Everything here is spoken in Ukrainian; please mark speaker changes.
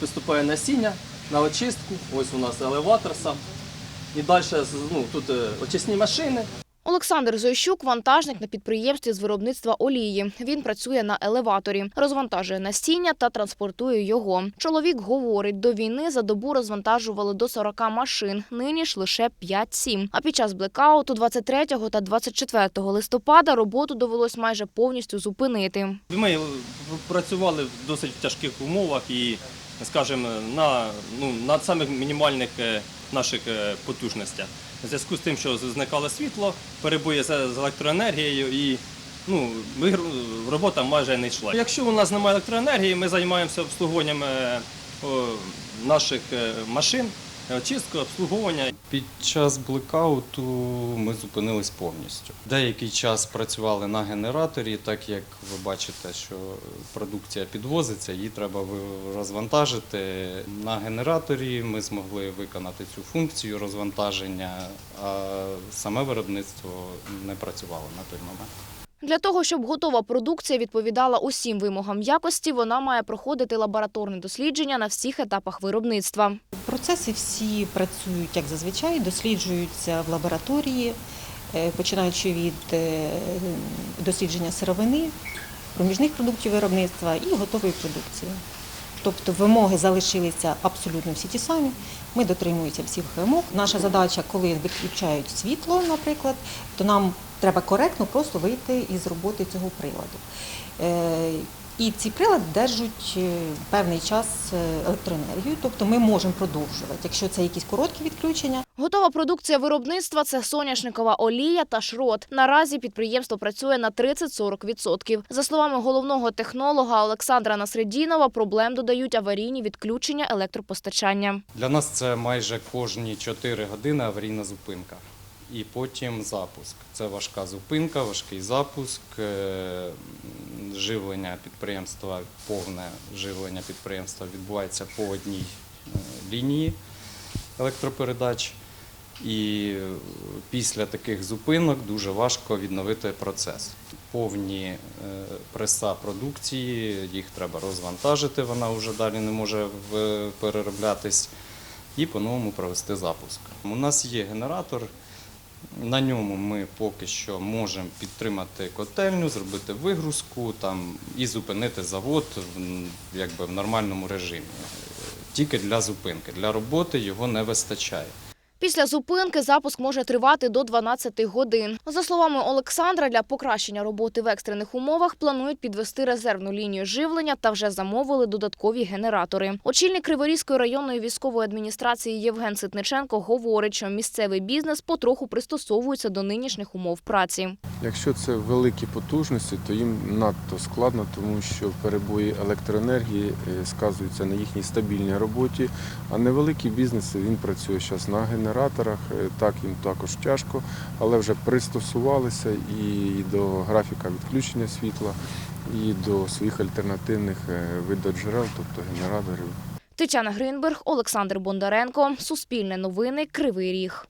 Speaker 1: Виступає насіння на очистку. Ось у нас елеватор сам. І далі ну, тут е, очисні машини.
Speaker 2: Олександр Зойщук – вантажник на підприємстві з виробництва олії. Він працює на елеваторі, розвантажує насіння та транспортує його. Чоловік говорить, до війни за добу розвантажували до 40 машин, нині ж лише 5-7. А під час блекауту 23 та 24 листопада роботу довелось майже повністю зупинити.
Speaker 3: Ми працювали в досить тяжких умовах і, скажімо, на, ну, на самих мінімальних е, наших е, потужностях. У зв'язку з тим, що зникало світло, перебої з електроенергією і ну, робота майже не йшла. Якщо у нас немає електроенергії, ми займаємося обслуговуванням е, наших машин, очисткою, обслуговування.
Speaker 4: Під час блекауту ми зупинились повністю. Деякий час працювали на генераторі, так як ви бачите, що продукція підвозиться, її треба розвантажити. На генераторі ми змогли виконати цю функцію розвантаження, а саме виробництво не працювало на той момент.
Speaker 2: Для того, щоб готова продукція відповідала усім вимогам якості, вона має проходити лабораторне дослідження на всіх етапах виробництва.
Speaker 5: Процеси всі працюють як зазвичай, досліджуються в лабораторії, е, починаючи від е, дослідження сировини, проміжних продуктів виробництва і готової продукції. Тобто вимоги залишилися абсолютно всі ті самі. Ми дотримуємося всіх вимог. Наша задача, коли відключають світло, наприклад, то нам треба коректно просто вийти із роботи цього приладу. І ці прилади держать е, певний час е, електроенергію, тобто ми можемо продовжувати. Якщо це якісь короткі відключення,
Speaker 2: Готова продукція виробництва це соняшникова олія та шрот. Наразі підприємство працює на 30-40%. За словами головного технолога Олександра Насредінова, проблем додають аварійні відключення електропостачання.
Speaker 4: Для нас це майже кожні 4 години аварійна зупинка. І потім запуск. Це важка зупинка, важкий запуск, е, живлення підприємства, повне живлення підприємства відбувається по одній е, лінії електропередач. І е, після таких зупинок дуже важко відновити процес. Повні е, преса продукції, їх треба розвантажити, вона вже далі не може перероблятись, і по-новому провести запуск. У нас є генератор, на ньому ми поки що можемо підтримати котельню, зробити вигрузку там, і зупинити завод якби, в нормальному режимі. Тільки для зупинки. Для роботи його не вистачає.
Speaker 2: Після зупинки запуск може тривати до 12 годин. За словами Олександра, для покращення роботи в екстрених умовах планують підвести резервну лінію живлення та вже замовили додаткові генератори. Очільник Криворізької районної військової адміністрації Євген Ситниченко говорить, що місцевий бізнес потроху пристосовується до нинішніх умов праці.
Speaker 6: Якщо це великі потужності, то їм надто складно, тому що перебої електроенергії е, сказуються на їхній стабільній роботі. А невеликий бізнес він працює зараз на генераторах. е, Так їм також тяжко, але вже пристосувалися і до графіка відключення світла, і до своїх альтернативних е, видоджерел, тобто генераторів.
Speaker 2: Тетяна Гринберг, Олександр Бондаренко, Суспільне новини, Кривий Ріг.